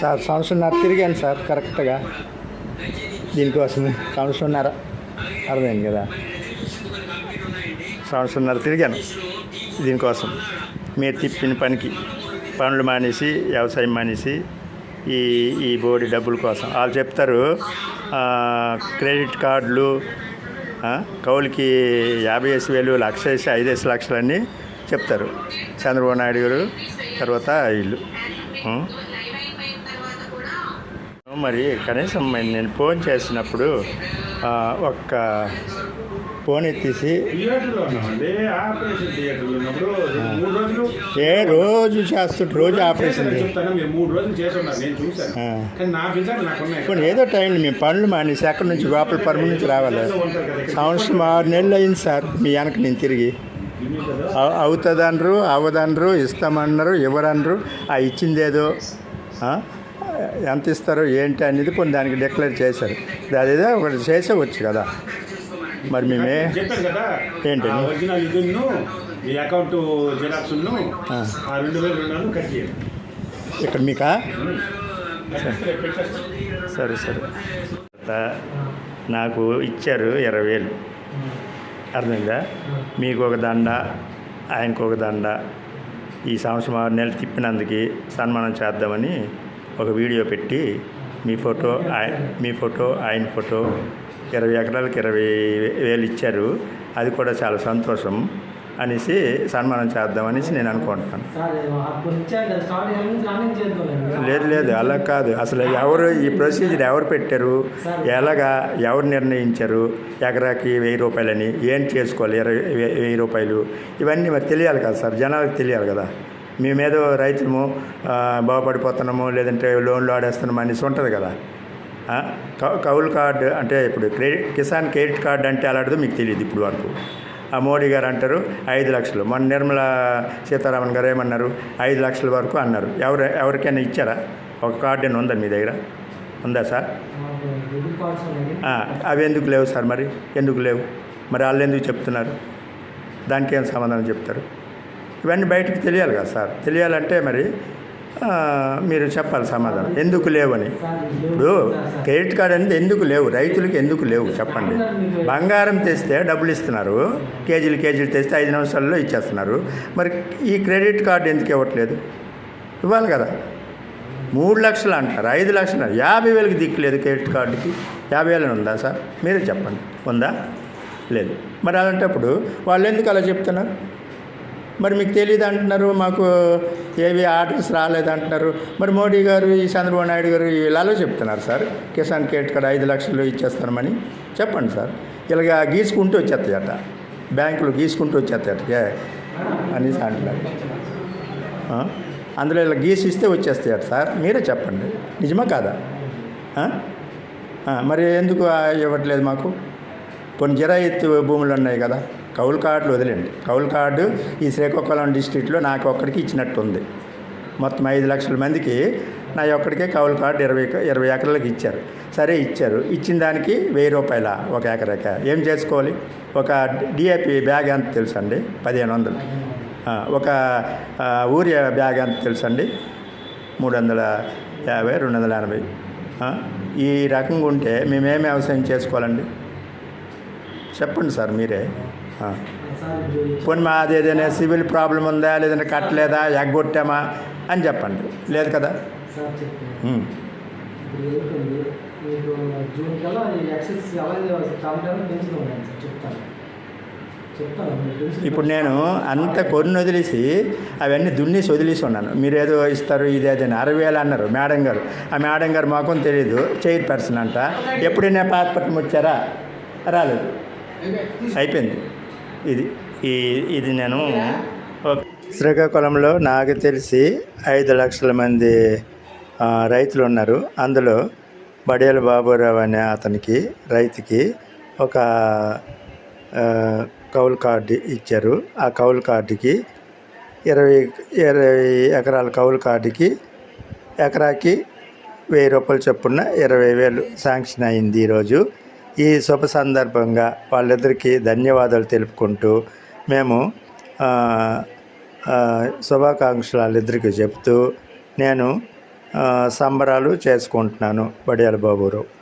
Sir సంవత్సరంన్నర తిరిగాను sir కరెక్ట్గా. దీనికోసం సంవత్సరంన్నర అర్థమైంది కదా? సంవత్సరంన్నర తిరిగాను. దీనికోసం. మీరు తిప్పిన పనికి పనులు మానేసి వ్యవసాయం మానేసి ఈ ఈ బోడి డబ్బుల కోసం. వాళ్ళు చెప్తారు క్రెడిట్ కార్డులు ఆ, కౌలుకి యాభై వేసి వేలు లక్ష వేసి ఐదేసి లక్షలన్నీ చెప్తారు. చంద్రబాబు నాయుడు గారు తర్వాత వీళ్ళు? మరి కనీసం నేను ఫోన్ చేసినప్పుడు ఆ, ఒక్క ఫోన్ ఎత్తేసి థియేటర్లో ఉన్నామండి. ఆపరేషన్ థియేటర్లో ఉన్నప్పుడు మూడు రోజులు ఏ రోజు చేస్తుంటే రోజు ఆపరేషన్ చేయ- చెప్తాను మీరు మూడు రోజులు చేసి ఉన్నారు నేను చూశాను. ఆ. కానీ నా బిజార్ నాకు ఉన్నాయి. ఇప్పుడు ఏదో టైం మేము పనులు మానేసి అక్కడి నుంచి గోపాల పర్మ నుంచి రావాలి. సంవత్సరం ఆరు నెలలు అయింది సార్ మీ వెనక నేను తిరిగి. అవుతుందనరు అవ్వదనరు ఇస్తామన్నారు ఇవ్వరనరు ఆ ఇచ్చింది ఏదో ఆ? ఎంత ఇస్తారో ఏంటి అనేది కొన్ని దానికి డిక్లేర్ చేశారు. అదేదో ఒకటి చేసేవచ్చు కదా. మరి మేమే ఏంటి? అకౌంట్ ఇక్కడ మీకా. సరే. సరే నాకు ఇచ్చారు ఇరవై వేలు. అర్థమైందా? మీకు ఒక దండ ఆయనకు ఒక దండ. ఈ సంవత్సరం ఆరు నెలలు తిప్పినందుకు సన్మానం చేద్దామని ఒక వీడియో పెట్టి మీ ఫోటో ఆయ- మీ ఫోటో ఆయన ఫోటో ఇరవై ఎకరాలకు ఇరవై వేలు ఇచ్చారు. అది కూడా చాలా సంతోషం. అనేసి సన్మానం చేద్దామనేసి నేను అనుకుంటున్నాను. లేదు లేదు అలా కాదు. అసలు ఎవరు ఈ ప్రొసీజర్ ఎవరు పెట్టారు? ఎలాగా ఎవరు నిర్ణయించారు? ఎకరాకి వెయ్యి రూపాయలని ఏం చేసుకోవాలి? ఇరవై వెయ్యి రూపాయలు ఇవన్నీ మరి తెలియాలి కదా సార్. జనాలకు తెలియాలి కదా. మేమేదో రైతులము బాగుపడిపోతున్నాము లేదంటే లోన్లు ఆడేస్తున్నాము అనేసి ఉంటుంది కదా. కౌలు కార్డు అంటే ఇప్పుడు క్రెడిట్ కిసాన్ క్రెడిట్ కార్డు అంటే అలాంటిదో మీకు తెలియదు ఇప్పుడు వరకు. ఆ మోడీ గారు అంటారు ఐదు లక్షలు. మన నిర్మలా సీతారామన్ గారు ఏమన్నారు? ఐదు లక్షల వరకు అన్నారు. ఎవరు ఎవరికైనా ఇచ్చారా? ఒక కార్డు ఉందా మీ దగ్గర? ఉందా సార్? అవి ఎందుకు లేవు సార్ మరి? ఎందుకు లేవు? మరి వాళ్ళు ఎందుకు చెప్తున్నారు? దానికి ఏం సమాధానం చెప్తారు? ఇవన్నీ బయటకు తెలియాలి కదా సార్. తెలియాలంటే మరి మీరు చెప్పాలి సమాధానం. ఎందుకు లేవని? ఇప్పుడు క్రెడిట్ కార్డ్ అనేది ఎందుకు లేవు? రైతులకు ఎందుకు లేవు? చెప్పండి. బంగారం తెస్తే డబ్బులు ఇస్తున్నారు. కేజీలు కేజీలు తెస్తే ఐదు నిమిషాల్లో ఇచ్చేస్తున్నారు. మరి ఈ క్రెడిట్ కార్డు ఎందుకు ఇవ్వట్లేదు? ఇవ్వాలి కదా. మూడు లక్షలు అంటారు ఐదు లక్షలు అంటారు. యాభై వేలకు దిక్కులేదు క్రెడిట్ కార్డుకి. యాభై వేలని ఉందా సార్? మీరే చెప్పండి. ఉందా? లేదు. మరి అలాంటప్పుడు వాళ్ళు ఎందుకు అలా చెప్తున్నారు? మరి మీకు తెలియదు అంటున్నారు మాకు ఏవి ఆర్డర్స్ రాలేదు అంటున్నారు. మరి మోడీ గారు ఈ చంద్రబాబు నాయుడు గారు ఇలాలో చెప్తున్నారు సార్ కిసాన్ క్రెడిట్ కార్డు ఐదు లక్షలు ఇచ్చేస్తామని చెప్పండి సార్. ఇలాగ గీసుకుంటూ వచ్చేస్తాయట బ్యాంకులు గీసుకుంటూ వచ్చేస్తాయట అనేసి అంటున్నారు. అందులో ఇలా గీసిస్తే వచ్చేస్తాయట సార్ మీరే చెప్పండి. నిజమా కాదా? మరి ఎందుకు ఇవ్వట్లేదు మాకు? కొన్ని జిరాయితీ భూములు ఉన్నాయి కదా కౌలు కార్డులు వదిలేండి కౌలు కార్డు ఈ శ్రీకాకుళం డిస్టిక్లో నాకు ఒక్కడికి ఇచ్చినట్టు ఉంది మొత్తం ఐదు లక్షల మందికి నా ఒక్కడికే కౌలు కార్డు ఇరవై ఇరవై ఎకరాలకు ఇచ్చారు. సరే ఇచ్చారు. ఇచ్చిన దానికి వెయ్యి రూపాయల ఒక ఎకరాక? ఏం చేసుకోవాలి? ఒక డిఏపి బ్యాగ్ ఎంత తెలుసండి పదిహేను వందలు. ఒక ఊరియా బ్యాగ్ ఎంత తెలుసండి మూడు వందల యాభై రెండు వందల ఎనభై ఈ రకంగా ఉంటే మేమేమి వ్యవసాయం చేసుకోవాలండి? చెప్పండి సార్ మీరే. పోనీ మాది ఏదైనా సివిల్ ప్రాబ్లం ఉందా లేదంటే కట్టలేదా ఎగ్గొట్టామా అని చెప్పండి. లేదు కదా. ఇప్పుడు నేను అంత కొన్ని వదిలేసి అవన్నీ దున్నేసి వదిలేసి ఉన్నాను. మీరు ఏదో ఇస్తారు ఇది అదని అరవై వేలు అన్నారు మేడం గారు. ఆ మేడం గారు మాకు తెలియదు చైర్ పర్సన్ అంట. ఎప్పుడైనా పాతపట్నం వచ్చారా? రాలేదు. అయిపోయింది. ఇది ఈ ఇది నేను శ్రీకాకుళంలో నాకు తెలిసి ఐదు లక్షల మంది రైతులు ఉన్నారు. అందులో బడేల బాబురావు అనే అతనికి రైతుకి ఒక కౌలు కార్డు ఇచ్చారు. ఆ కౌలు కార్డుకి ఇరవై ఇరవై ఎకరాల కౌలు కార్డుకి ఎకరాకి వెయ్యి రూపాయలు చొప్పున ఇరవై వేలు శాంక్షన్ అయింది ఈరోజు. ఈ శుభ సందర్భంగా వాళ్ళిద్దరికీ ధన్యవాదాలు తెలుపుకుంటూ మేము శుభాకాంక్షలు వాళ్ళిద్దరికీ చెప్తూ నేను సంబరాలు చేసుకుంటున్నాను బడియాల బాబురావు